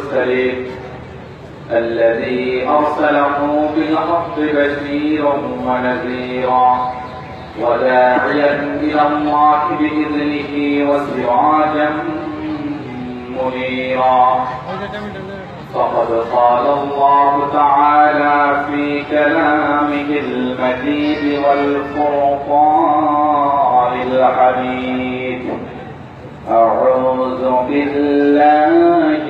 المرسلين الذي أرسله بالحق بشيرا ونذيرا وداعيا إلى الله بإذنه وسراجا منيرا. فقد قال الله تعالى في كلامه المجيد والفرقان الحميد أعوذ بالله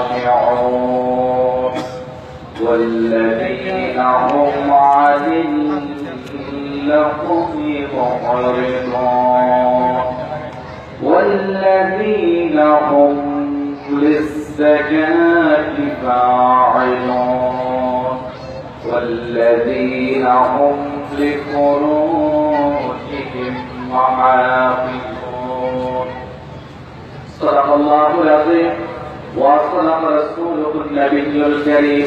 والذين هم عن اللغو معرضون والذين هم للزكاة فاعلون والذين هم لفروجهم محافظون صدق الله العظيم وصدق رسوله النبي الكريم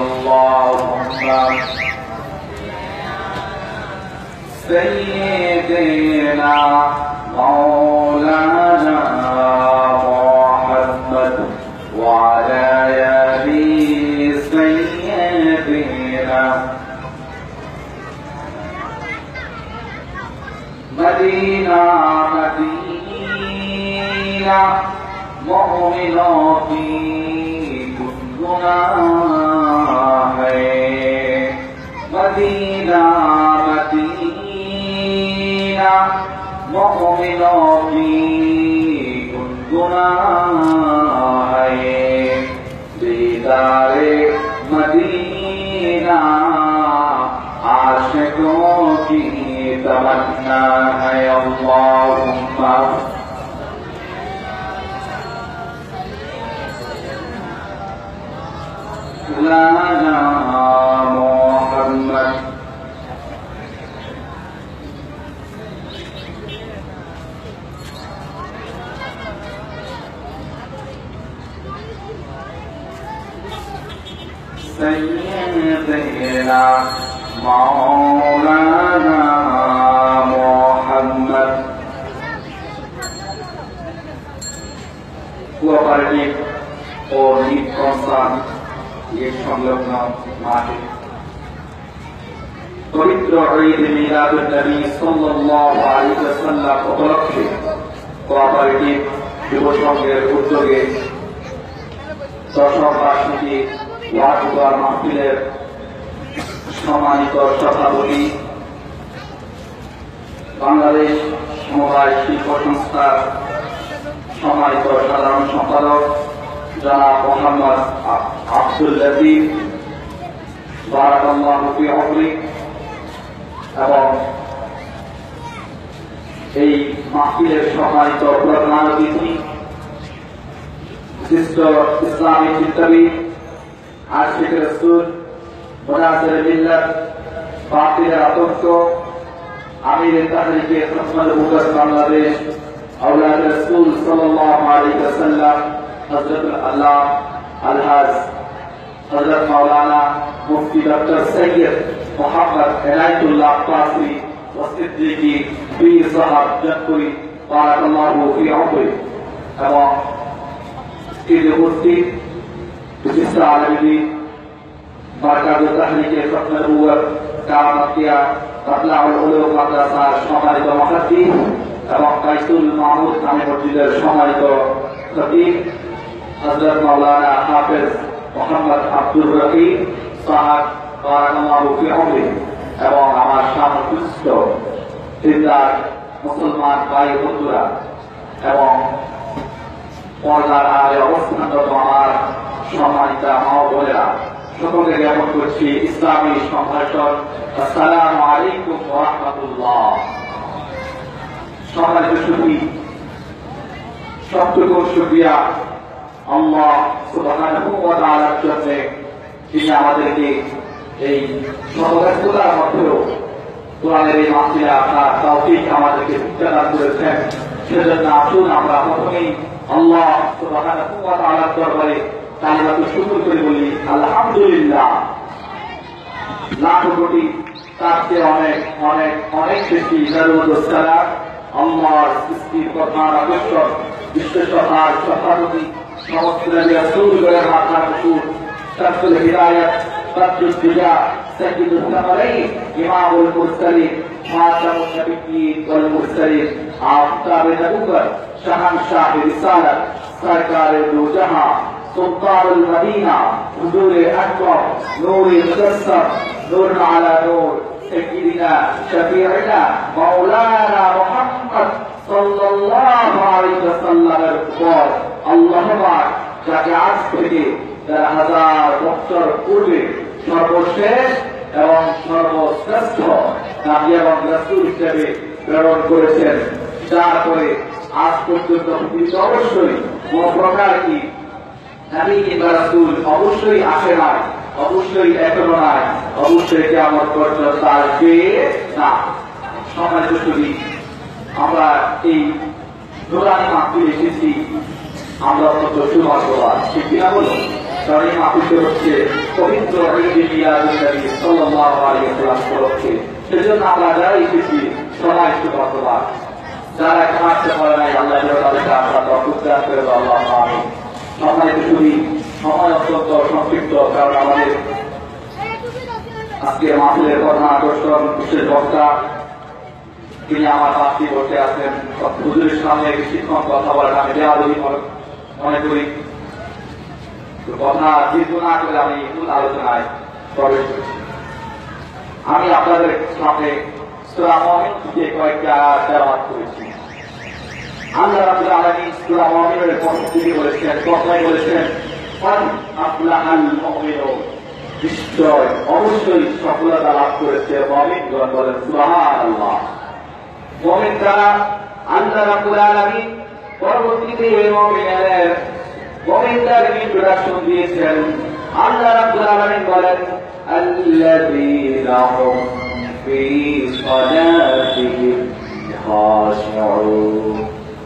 اللهم سيدنا مولانا محمد وعلى آل سيدنا مدينة مدينة مؤمن في كلنا. مدينا مؤمنا في كل جناح بدار উপলক্ষে কোঅপারেটিভ যুব সংঘের উদ্যোগে মাহফিলের সম্মানিত সভাপতি বাংলাদেশ সমবায় শিল্প সংস্থার সম্মানিত সাধারণ সম্পাদক জনাব মোহাম্মদ আব্দুল লতিফ, বারাকাল্লাহু এবং এই মাহফিলের সম্মানিত প্রধান অতিথি বিশিষ্ট ইসলামী চিন্তাবিদ আশিক রসুল, মোনাজের মিল্লাত বাতিলের আতঙ্ক আমির তাহরিকে খসমাল মুগত বাংলাদেশ আউলাদ রসুল সাল্লাল্লাহু আলাইহি ওয়াসাল্লাম, হযরত আল্লাহ আলহাজ, হযরত মাওলানা মুফতি ডক্টর সৈয়দ মোহাম্মদ এনায়েতুল্লাহ কাসরি পীর সাহাব জনপুরি বারাকাল্লাহু ফি উমরি এবং ঈদ উপস্থিত বিশিষ্ট আলমী মার্কাজ তাহরিকে খতমের উয়ার কামাতিয়া তাবলাউল উলুম মাদ্রাসার সম্মানিত মহাদ্দিন এবং কাইসুল মাহমুদ খানে মসজিদের সম্মানিত খতিব হযরত মাওলানা হাফেজ মোহাম্মদ আব্দুর রহিম সাহাব বারাকাল্লাহু ফি উমরি এবং আমার সামর্থ্য দিনদার মুসলমান ভাই বন্ধুরা এবং পর্দার আড়ে অবস্থানরত আমার সম্মানিত মা বোনেরা, সকলকে জ্ঞাপন করছি ইসলামী সম্ভাষণ। আসসালামু আলাইকুম রাহমাতুল্লাহ। সম্মানিত সুখী সবটুকু শুকরিয়া আল্লাহ ওয়া জন্য তিনি আমাদেরকে এই সর্বব্যস্ততার মধ্যেও কোরআনের এই মাসিরা আপনার তৌফিক আমাদেরকে শিক্ষাদান করেছেন। সেজন্য আসুন, আমরা প্রথমেই আল্লাহ তাআলার দরবারে কালিমাতু শুকর করে বলি, আলহামদুলিল্লাহ। লাখ কোটি তার চেয়ে অনেক অনেক অনেক বেশি দরুদসালাম আল্লাহর সৃষ্টির প্রধান আকর্ষণ বিশ্বসভার সভাপতি, সমস্ত নবী রাসূল গণের মাথার হিদায়াত رب الشجاع سيد الثمرين إمام المرسلين خاتم النبيين والمرسلين آفتاب نبوة شهنشاه رسالة سرکار دو جہاں سلطان المدینہ حضور اکبر نور مجسم نور على نور سيدنا شفيعنا مولانا محمد صلى الله عليه وسلم الكبار اللهم যাকে আজ থেকে দেড় হাজার বছর পূর্বে সর্বশেষ এবং সর্বশ্রেষ্ঠ নাবি এবং রাসূল হিসেবে প্রেরণ করেছেন। যার করে আজ পর্যন্ত পৃথিবীতে অবশ্যই কোন প্রকার কি নবী কিংবা রাসূল অবশ্যই আসে না অবশ্যই এখনও নাই, অবশ্যই কেমন পর্যন্ত আসবে না। সম্মানিত শুধু আমরা এই দোলানি মাহফিল এসেছি। আমরা অত্যন্ত সুভাগ্যবান ঠিক কিনা বলো কারণ হচ্ছে পবিত্র সেজন্য এসেছি, সবাই যারা পারে নাই, আল্লাহ তাদেরকে আমরা করে আল্লাহ সময় অত্যন্ত সংক্ষিপ্ত, কারণ আমাদের আজকে মাহফিলের প্রধান আকর্ষণ বিশেষ বক্তা তিনি আমার পাশে বসে আছেন হুজুরের সামনে বেশিক্ষণ কথা বলেন আমি বেআবি মনে করি কথা দীর্ঘ না করে আমি মূল আলোচনায় প্রবেশ করছি। আমি আপনাদের সামনে করেছি। সুরামিনের বলেছেন বলেছেন নিশ্চয়, অবশ্যই সফলতা লাভ করেছে বলেন সুহান আল্লাহ মমিন তারা আল্লাহ পরবর্তীতে এই মুমিনের মুমিনদের ইন্ট্রোডাকশন দিয়েছেন আল্লাহ রাব্বুল আলামিন বলেন আল্লাযীনা হুম ফি সালাতিহিম খাশিউন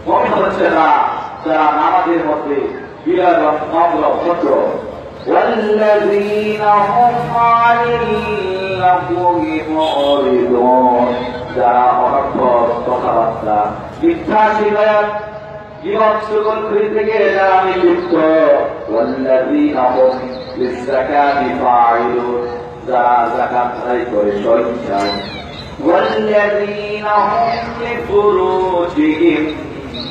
মুমিন হচ্ছে তারা যারা নামাজের মধ্যে বিরাট নম্র ভদ্র والذين هم عن اللغو معرضون যারা অনর্থক কথাবার্তা মিথ্যা শিবায়ত জীবন সুগল করি থেকে যারা আমি লিপ্ত والذين هم للزكاة فاعلون যারা জাকাত আদায় করে স্বইচ্ছায় والذين هم لفروجهم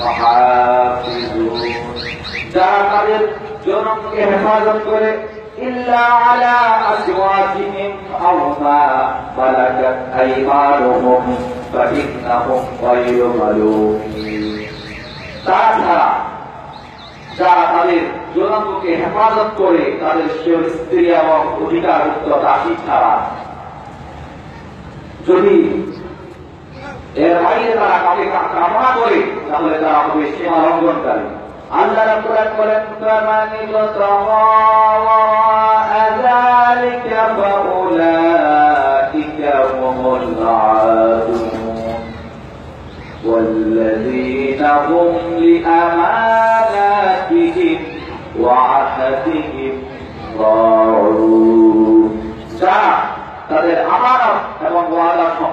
محافظون যারা তাদের জনমকে হেফাজত করে إلا على أزواجهم أو ما ملكت أيمانهم فإنهم غير ملومين তাছাড়া যারা তাদের জনমকে হেফাজত করে তাদের স্ত্রী এবং অধিকারযুক্ত দাসী ছাড়া যদি এর বাইরে তারা কাউকে কামনা করে, তাহলে তারা হবে সীমা লঙ্ঘনকারী আল্লাহ রাব্বুল আলামিন বলেন ওয়াদা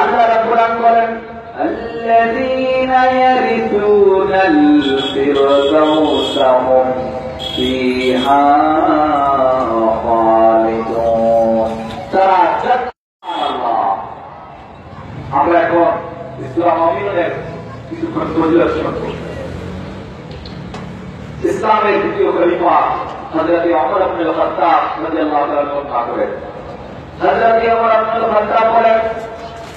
আল্লাহ রাব্বুল আলামিন বলেন الذين يرثون الفردوس هم فيها خالدون তারা আল্লাহ আমরা এখন ইসলাম অমিনের কিছুক্ষণ ফজিলত শুনব ইসলামের দ্বিতীয় খলিফা হযরত ওমর ইবনে খাত্তাব রাদিয়াল্লাহু তাআলা বর্ণনা করেন হযরত ওমর ইবনে খাত্তাব বলেন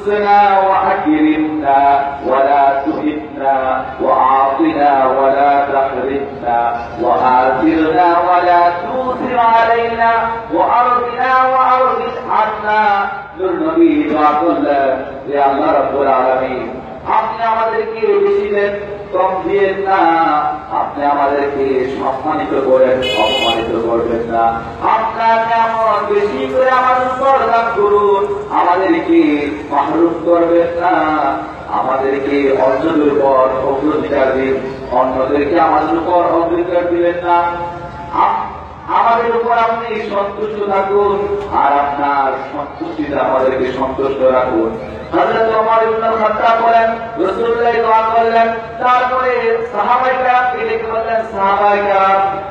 تنقصنا وأكرمنا ولا تهنا وأعطنا ولا تحرمنا وآثرنا ولا تؤثر علينا وأرضنا وأرض عنا نور نبي دعا করলেন যে আল্লাহ রাব্বুল আলামিন আপনি আমাদেরকে বেশি দেন কম দিয়েন না আপনি আমাদেরকে সম্মানিত করেন অপমানিত করবেন না বেশি করে আমাদের উপর করুন। আমাদেরকে মাহরুম করবেন না। আমাদেরকে অন্যদের উপর অগ্রাধিকার দিন। অন্যদেরকে আমাদের উপর অগ্রাধিকার দিবেন না। আমাদের উপর আপনি সন্তুষ্ট থাকুন আর আপনার সন্তুষ্টিতে আমাদেরকে সন্তুষ্ট রাখুন। তারপরে সাহাবায়ে কেরাম।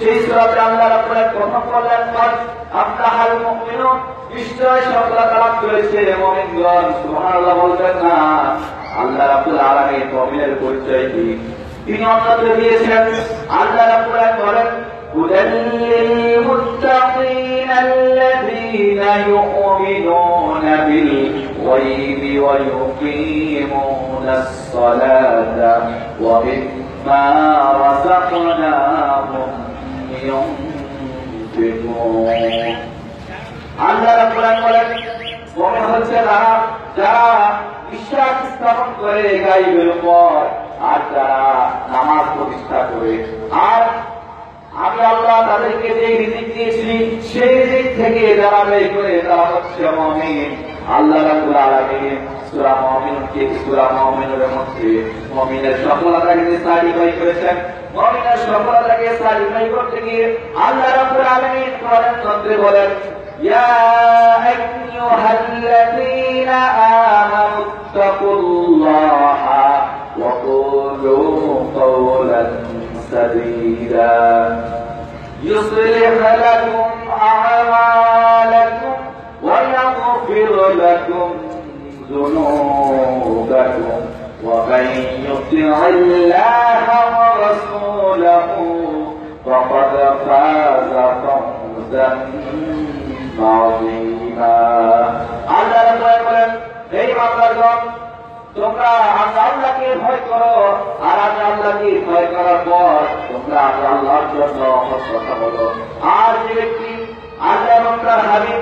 সেই সুরাতে আল্লাহ রাব্বুল প্রথম বলেন কদ আফতাহাল মুমিনুন? নিশ্চয় সফলতা করেছে মুমিনগণ, সুবহানাল্লাহ বলবেন না। আল্লাহ রাব্বুল আলামিন মুমিনের পরিচয় কি? তিনি অন্তত দিয়েছেন, আল্লাহ রাব্বুল বলেন হুদাল আল্লাহ রাব্বুল বলেন মুমিন হচ্ছে তারা যারা বিশ্বাস স্থাপন করে গাইবের উপর আর যারা নামাজ প্রতিষ্ঠা করে আর আমি আল্লাহ তাদেরকে যে রিজিক দিয়েছি সেই রিজিক থেকে যারা ব্যয় করে তারা হচ্ছে মুমিন আল্লাহ রাব্বুল আলামিন সূরা মুমিনকে সূরা মুমিনের মধ্যে মুমিনের সফলতাকে সার্টিফাই করেছেন মুমিনের সফলতাকে সার্টিফাই করতে গিয়ে আল্লাহ রাব্বুল আলামিন কোরআন তন্ত্রে বলেন يا أيها الذين آمنوا اتقوا الله وقولوا قولا سديدا يصلح لكم أعمالكم ويغفر لكم ذنوبكم ومن يطع الله ورسوله فقد فاز فوزا عظيما আল্লাহ রাব্বুল বলেন এই বান্দাগণ তোমরা আল্লাহ আল্লাহকে ভয় করো আর আল্লাহ আল্লাহকে ভয় করার পর তোমরা আল্লাহ আল্লাহর জন্য হক কথা বলো আর যে ব্যক্তি আল্লাহ এবং তার হাবিব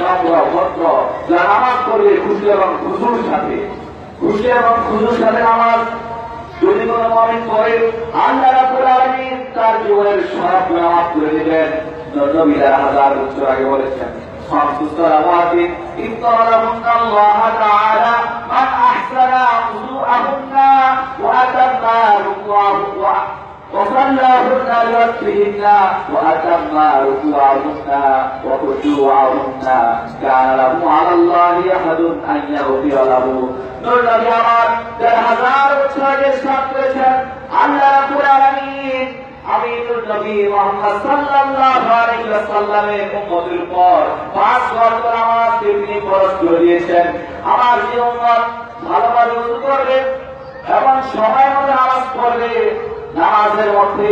নম্র ভদ্র যারা নামাজ করবে খুশি এবং খুশুর সাথে খুশি এবং খুশুর সাথে নামাজ যদি কোনো মমিন করে আল্লাহ রাব্বুল আলামিন তার জীবনের সব নামাজ করে দিবেন নবী তার হাজার বছর আগে বলেছেন خمس صلوات افترضهن الله تعالى من احسن وضوءهن واتم ركوعهن وصلاهن لوقتهن واتم ركوعهن وخشوعهن كان له على الله احد ان يغفر له নূর নবী আমার দেড় হাজার বছর আগে সাত করেছেন আল্লাহ রাব্বুল আলামিন আমি নূর নবী মুহাম্মদ সাল্লাল্লাহু আলাইহি ওয়াসাল্লামের উম্মতের উপর পাঁচ ওয়াক্ত নামাজ তিনি ফরজ করে দিয়েছেন আমার যে উম্মত ভালোভাবে উযু করবে এবং সময় মতো নামাজ পড়বে নামাজের মধ্যে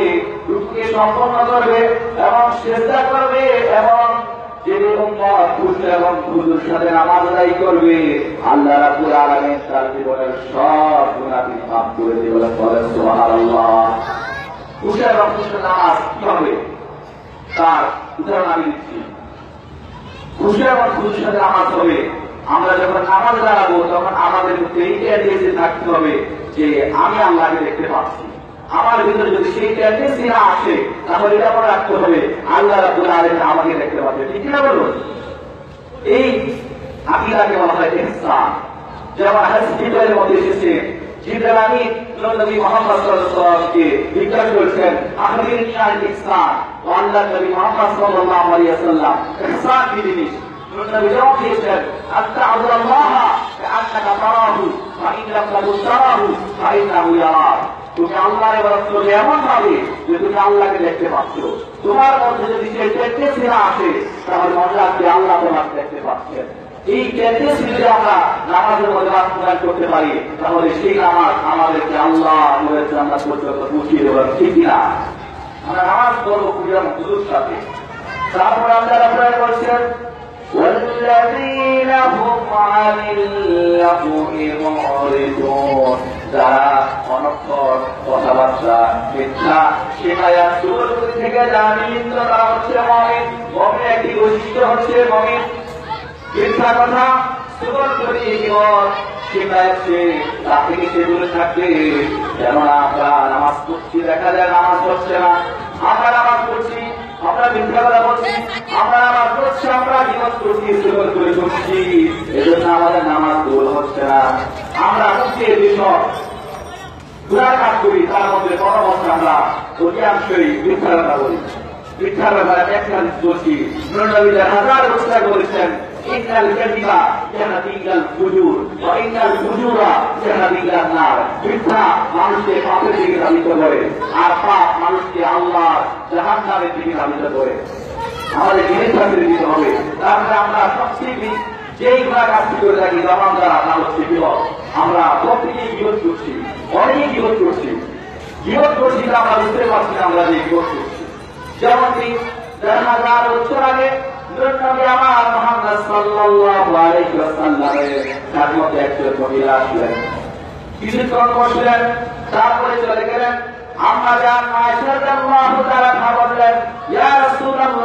রুকুকে সম্পন্ন করবে এবং চেষ্টা করবে এবং তার উদাহরণ আমি সাথে আমরা যখন নামাজ দাঁড়াবো, তখন আমাদের থাকতে হবে যে আমি আল্লাহকে দেখতে পাচ্ছি। আমার ভিতরে যদি সেই টেন্ডেন্সি না আসে, তাহলে এটা মনে রাখতে হবে। আল্লাহ রাব্বুল আলামিন আমাকে দেখতে পাচ্ছে ঠিক না বলুন? এই আকিদাকে বলা হয় ইহসান। যেমন জিবরাইলের মধ্যে এসেছে, জিবরাইল নবী সাল্লাল্লাহু জিজ্ঞাসা করেছেন ইহসান? ও আল্লাহ নবী সাল্লাল্লাহু আলাইহি ওয়াসাল্লাম, ইহসান কি জিনিস? নবী জবাব দিয়েছেন আত্তা তারাহু ফাইন লাম তাকুন তারাহু ফাইন্নাহু ইয়ারাক। তুমি আল্লাহর করবে এমন ভাবে যে তুমি আল্লাহকে দেখতে পাচ্ছ। তোমার মধ্যে যদি সেই না আসে, তাহলে মনে রাখবে আল্লাহ তোমাকে দেখতে পাচ্ছেন এই টেন্ডেন্সি যদি আমরা নামাজের মধ্যে বাস্তবায়ন করতে পারি, তাহলে সেই নামাজ আমাদেরকে আল্লাহ বলেছে আমরা পর্যন্ত পৌঁছিয়ে দেবো, ঠিক না আমরা নামাজ খুঁজলাম হুজুর সাথে তারপর আল্লাহ রাব্বুল বলছেন والذين هم عن اللغو معرضون যারা অনক্ষর কথাবার্তা মিথ্যা শেখায়া সুরগুলি থেকে জানি লিপ্ত তারা হচ্ছে মমিন মমিন একটি বৈশিষ্ট্য হচ্ছে মমিন মিথ্যা কথা সুবল যদি জীবন শেখাচ্ছে তা থেকে সেগুলো থাকবে কেননা আমরা নামাজ পড়ছি দেখা যায় নামাজ পড়ছে না আমরা নামাজ পড়ছি আমরা মিথ্যা কথা বলছি আমরা নামাজ পড়ছি আমরা জীবন করছি করে করছি এজন্য আমাদের নামাজ দোল হচ্ছে না। আমরা হচ্ছে বিষয় গুণার কাজ করি, তার মধ্যে বড় আমরা অধিকাংশই মিথ্যা কথা বলি। মিথ্যার ব্যাপারে একটা দোষী নবীদের হাজার চেষ্টা করেছেন, ইন্নাল কাযিবা ইয়াহদি ফুজুর, ওয়া ইন্নাল ফুজুরা ইয়াহদি নার। মিথ্যা মানুষকে পাপের দিকে ধাবিত করে, আর পাপ মানুষকে আল্লাহ জাহান্নামের দিকে ধাবিত করে। আমাদের জিনিস থাকতে দিতে হবে। তারপরে আমরা সবচেয়ে যেই গুণা কাজটি করে থাকি তখন দ্বারা তা হচ্ছে বিপদ আমরা প্রত্যেকেই বিরোধ করছি, অনেকেই বিরোধ করছি। বিরোধ করছি আমরা বুঝতে পারছি না আমরা যে বিরোধ করছি। যেমন কি, দেড় হাজার বছর আগে আমার তার একজন মহিলা আসলেন। কিছুক্ষণ বসলেন, তারপরে চলে গেলেন। আমরা যান আয়েশা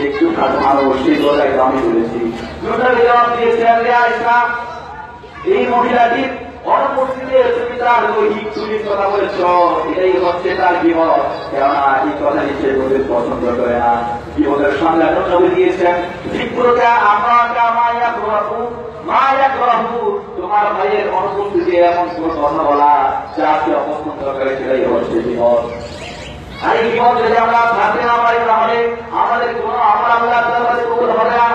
একটু মানুষ সেই কথাই তো আমি বলেছি। নবী জবাব দিয়েছেন এই মহিলাটি অনুপস্থিতে তুমি তার দৈহিক চুরির কথা বলেছ, এটাই হচ্ছে তার বিপদ অনুপস্থিতি এমন কোন কথা বলা যা সে অপছন্দ করে সেটাই হচ্ছে বিপদ আর এই বিপদ যদি আমরা থাকতে না পারি তাহলে আমাদের কোনো আমল আল্লাহ কাছে কবুল হবে না।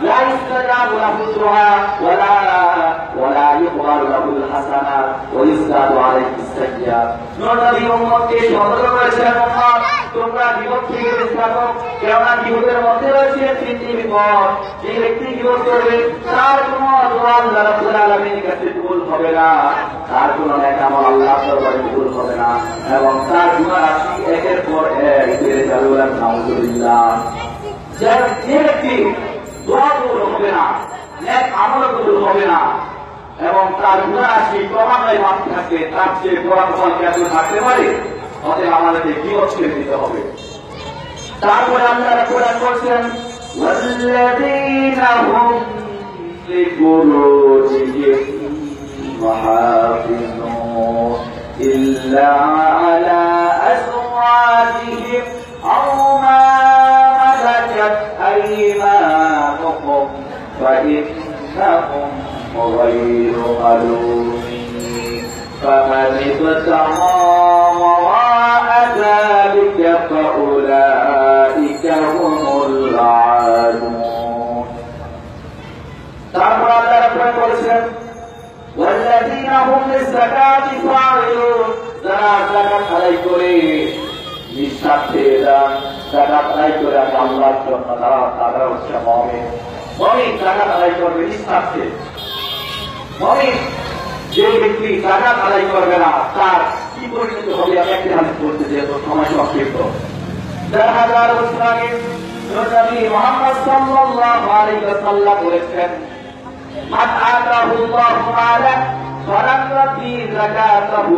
لا يستجاب له الدعاء ولا ولا يقبل له الحسنة ويزداد عليه السيئات নবী উম্মতকে সতর্ক করেছেন উম্মত তোমরা বিপদ থেকে বেঁচে থাকো কেননা বিপদের মধ্যে রয়েছে তিনটি বিপদ যে ব্যক্তি বিপদ করবে তার কোনো দোয়া আল্লাহ রাব্বুল আলামিনের কাছে কবুল হবে না তার কোনো নেক আমল আল্লাহ দরবারে কবুল হবে না এবং তার গুনাহ রাশি একের পর এক বেড়ে যাবে বলে আলহামদুলিল্লাহ যে যে ব্যক্তি দোয়া কবুল হবে না নেক আমল কবুল হবে না এবং তার গুণা রাশি ক্রমান্বয়ে মাপতে থাকবে তার চেয়ে বড় ফল কি আসলে থাকতে পারে অতএব আমাদেরকে কি ছেড়ে দিতে হবে তারপরে আল্লাহ কোরআন বলছেন والذين هم لفروجهم محافظون إلا على أزواجهم أو ما ملكت أيمانهم فإنهم غير ملومين فمن ابتغى وراء ذلك فأولئك هم العادون তারপর আল্লাহ রাব্বুল বলেছেন والذين هم للزكاة فاعلون যারা যাকাত আদায় করে নিঃশ্বাস পেয়ে যান টাকা আদায় করে আমি আল্লাহর জন্য তারা তারা হচ্ছে মমিন। মমিন টাকা আদায় করবে, নিঃশ্বাসে মমিন যে ব্যক্তি টাকা আদায় করবে না, তার কি পরিণত হবে আমি একটি হাতে বলতে যেহেতু সময় সংক্ষিপ্ত। দেড় হাজার বছর আগে নবী মোহাম্মদ সাল্লাল্লাহু আলাইহি ওয়াসাল্লাম বলেছেন আত আতাহুল্লাহু ফরাকাতি যাকাতাহু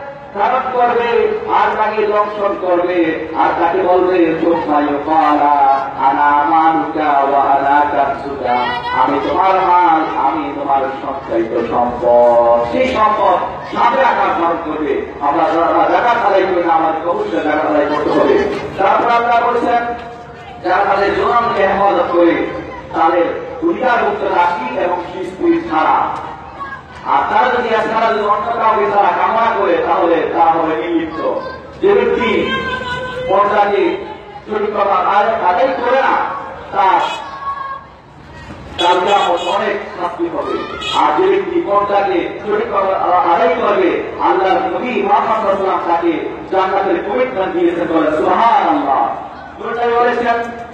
ধারণ করবে, আর তাকে দংশন করবে, আর তাকে বলবে আমি তোমার মাল, আমি তোমার সঞ্চয়িত সম্পদ। সেই সম্পদ সামনে আকার ধারণ করবে। আমরা যারা জায়গা খালাই করি না, আমাদেরকে অবশ্যই জায়গা খালাই করতে হবে। তারপর আপনারা বলছেন, যারা তাদের জোনামকে হেফাজত করে, তাদের দুনিয়ার মুক্ত রাশি এবং স্ত্রী ছাড়া আর তারা যদি এছাড়া যদি অন্য কাউকে তারা কামনা করে, তাহলে তারা হবে নির্লিপ্ত। যে ব্যক্তি পর্দাকে চুরি করা আদায় করে না, তার অনেক শাস্তি হবে। আর যে ব্যক্তি আল্লাহ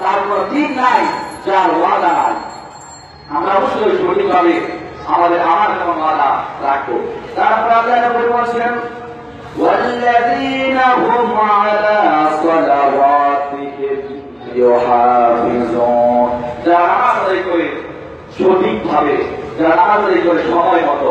তার কোনো দিন নাই যার ওয়াদা নাই আমরা অবশ্যই সঠিকভাবে আমাদের আমার এবং ওয়াদা রাখবো তারপর আল্লাহ নবী বলছেন والذين هم على صلواتهم يحافظون যারা নামাজ আদায় করে সঠিকভাবে যারা নামাজ আদায় করে সময় মতো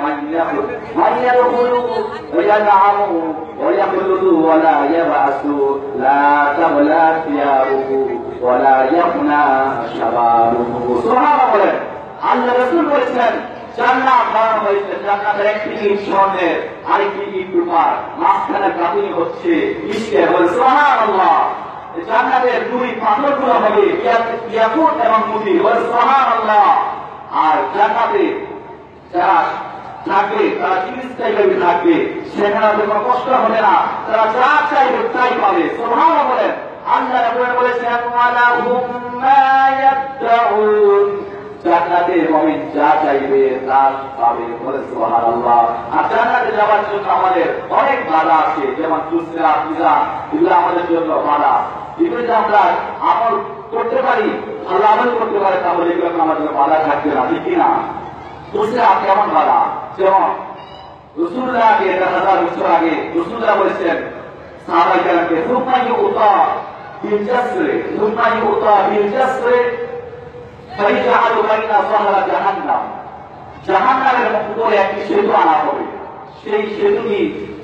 من يخلق من يدخل وينعم ويخلد ولا يبعث لا تبلى ثيابه ولا يفنى شبابه سبحان الله আল্লাহ রসুল বলেছেন জান্নাত বানানো হয়েছে জান্নাতের একটি ইট স্বর্ণের আরেকটি ইট রূপার মাঝখানে গাঁথুনি হচ্ছে ইস্টের বলে সুবহানাল্লাহ জান্নাতের দুই পাথরগুলো হবে ইয়াক- ইয়াকুত এবং মুদি বলে সুবহানাল্লাহ আর জান্নাতে যারা থাকবে, তারা চিরস্থায়ীভাবে থাকবে। সেখানে কোনো কষ্ট হবে না। তারা যা চাইবে তাই পাবে। সুবহানাল্লাহ বলেন, আল্লাহ রাব্বুল বলেছেন ওয়ালাহুম মা ইয়াদউন জান্নাতে মুমিন যা চাইবে তা পাবে বলে সুবহানাল্লাহ। আর জান্নাতে যাওয়ার জন্য আমাদের অনেক বাধা আছে, যেমন দুসরা পূজা, এগুলো আমাদের জন্য বাধা। এগুলো যে আমরা আমল করতে পারি, ভালো আমল করতে পারি, তাহলে এগুলো আমাদের বাধা থাকবে না, ঠিক কিনা? মুসলাম কেমন বলা? যেমন রসুল্লাহ আগে দেড় হাজার বছর আগে রসুল্লাহ বলেছেন সাহাবাই কালামকে সুমাই উতা বিলজাসরে সুমাই উতা বিলজাসরে ফরিজাহাল বাইনা সাহারা জাহান্নাম। জাহান্নামের উপরে একটি সেতু আনা হবে। সেই সেতুটি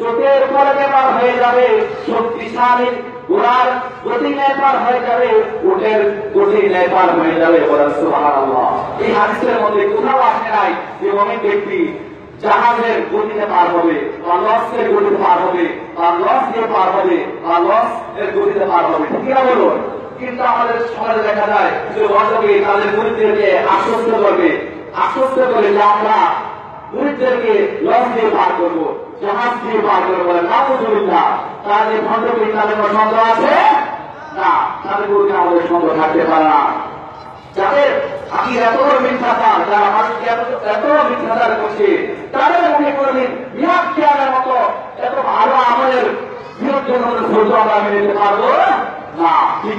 চোখের পরে পার হয়ে যাবে, শক্তিশালী ঘোড়ার গতি ন্যায় পার হয়ে যাবে, উটের গতি ন্যায় পার হয়ে যাবে বলেন সুবহানাল্লাহ। এই হাদিসের মধ্যে কোথাও আসে নাই যে অনেক ব্যক্তি জাহাজের গতিতে পার হবে, বা লঞ্চের গতিতে পার হবে, বা লঞ্চ দিয়ে পার হবে, বা লঞ্চ এর গতিতে পার হবে। ঠিক না বলুন? কিন্তু আমাদের সমাজে দেখা যায় যে অনেকে তাদের গরিবদেরকে আশ্বস্ত করবে, আশ্বস্ত করে যে আমরা গরিবদেরকে লঞ্চ দিয়ে পার করব। জাহাজ আমাদের এত বড় মিথ্যাচার এত এত মিথ্যাচার করছে, তাদের মতো এত ভালো পারব? না, ঠিক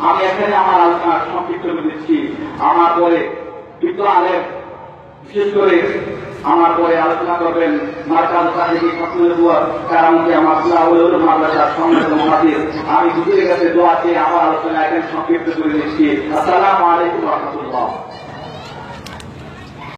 আমি এখানে আমার আলোচনা সংক্ষিপ্ত করে দিচ্ছি। আমার পরে বিদ্য আলেম, বিশেষ করে আমার পরে আলোচনা করবেন মার্কাল সাহেবী ফসলের কারণ কি আমার সাহুল মাদ্রাসার সম্মানিত মহাদিস আমি দুপুরের কাছে দোয়া চেয়ে আমার আলোচনা এখানে সংক্ষিপ্ত করে দিচ্ছি। আসসালামু আলাইকুম রহমতুল্লাহ।